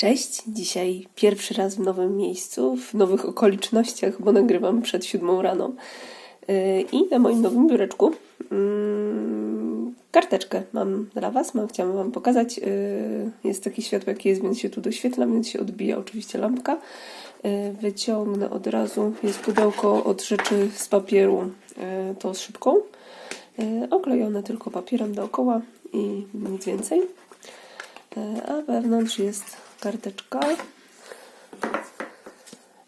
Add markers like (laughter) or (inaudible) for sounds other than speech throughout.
Cześć, dzisiaj pierwszy raz w nowym miejscu, w nowych okolicznościach, bo nagrywam przed siódmą rano. Yy, I na moim nowym biureczku mm, karteczkę mam dla Was, mam, chciałam Wam pokazać. Yy, Jest takie światło, jakie jest, więc się tu doświetlam, więc się odbija oczywiście lampka. Yy, Wyciągnę od razu, jest pudełko od rzeczy z papieru, to z szybką. Oklejone tylko papierem dookoła i nic więcej. A wewnątrz jest karteczka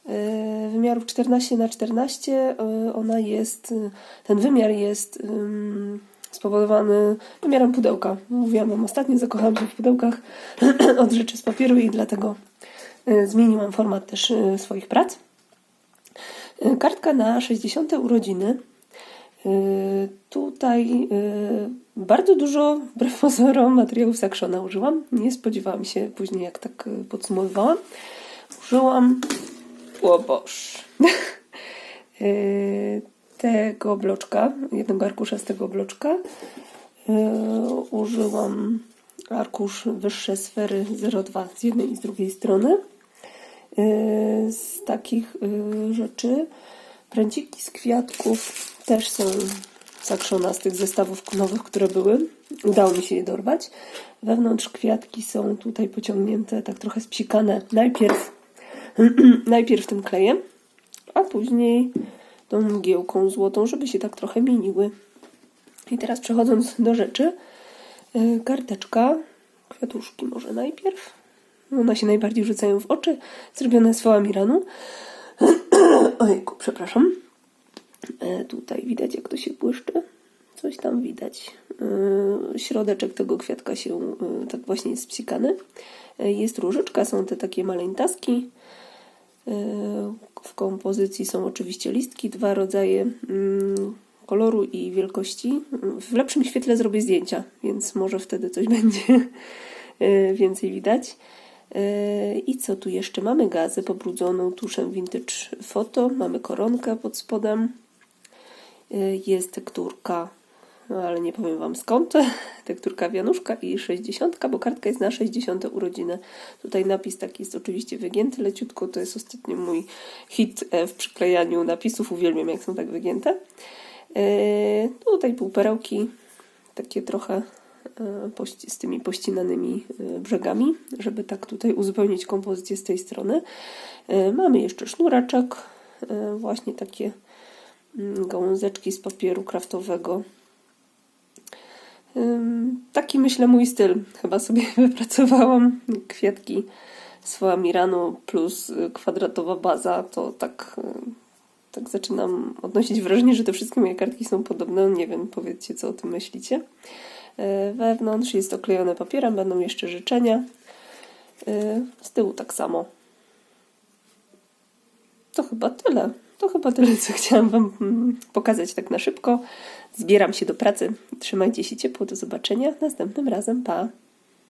e, wymiarów 14 na 14 e, ona jest, e, ten wymiar jest spowodowany wymiarem pudełka. Mówiłam wam ostatnio, zakochałam się w pudełkach (clears throat) od rzeczy z papieru i dlatego zmieniłam format też swoich prac. Kartka na 60 urodziny. E, Tutaj e, bardzo dużo, wbrew materiałów z Actiona użyłam. Nie spodziewałam się później, jak tak e, podsumowywałam. Użyłam, o Boż, (laughs) tego bloczka, jednego arkusza z tego bloczka. Użyłam arkusz wyższe sfery 02 z jednej i z drugiej strony. Z takich rzeczy pręciki z kwiatków też są z Actiona, z tych zestawów nowych, które były. Udało mi się je dorwać. Wewnątrz kwiatki są tutaj pociągnięte, tak trochę spsikane. Najpierw, (clears throat) najpierw tym klejem, a później tą mgiełką złotą, żeby się tak trochę mieniły. I teraz przechodząc do rzeczy, yy, karteczka, kwiatuszki może najpierw. One się najbardziej rzucają w oczy, zrobione z foamiranu. (clears throat) Ojku, przepraszam. E, Tutaj widać, jak to się błyszczy. Coś tam widać. E, Środeczek tego kwiatka się e, tak właśnie jest spsikany. E, Jest różyczka, są te takie maleńtaski. E, W kompozycji są oczywiście listki, dwa rodzaje mm, koloru i wielkości. W lepszym świetle zrobię zdjęcia, więc może wtedy coś (laughs) będzie e, więcej widać. E, I co tu jeszcze? Mamy gazę pobrudzoną tuszem Vintage Photo, mamy koronkę pod spodem, E, jest tekturka, no ale nie powiem Wam skąd, (laughs) tekturka wianuszka i 60, bo kartka jest na 60 urodziny. Tutaj napis taki jest oczywiście wygięty leciutko, to jest ostatnio mój hit e, w przyklejaniu napisów, uwielbiam jak są tak wygięte. E, Tutaj półperełki, takie trochę z tymi pościnanymi e, brzegami, żeby tak tutaj uzupełnić kompozycję z tej strony. E, Mamy jeszcze sznureczek, e, właśnie takie mm, gałązeczki z papieru kraftowego. Taki myślę mój styl. Chyba sobie (laughs) wypracowałam kwiatki z foamiranu plus kwadratowa baza. To tak, tak zaczynam odnosić wrażenie, że te wszystkie moje kartki są podobne. Nie wiem, powiedzcie co o tym myślicie. Y, Wewnątrz jest oklejone papierem, będą jeszcze życzenia. Y, Z tyłu tak samo. To chyba tyle. To chyba tyle, co chciałam Wam mm, pokazać tak na szybko. Zbieram się do pracy. Trzymajcie się ciepło. Do zobaczenia następnym razem. Pa!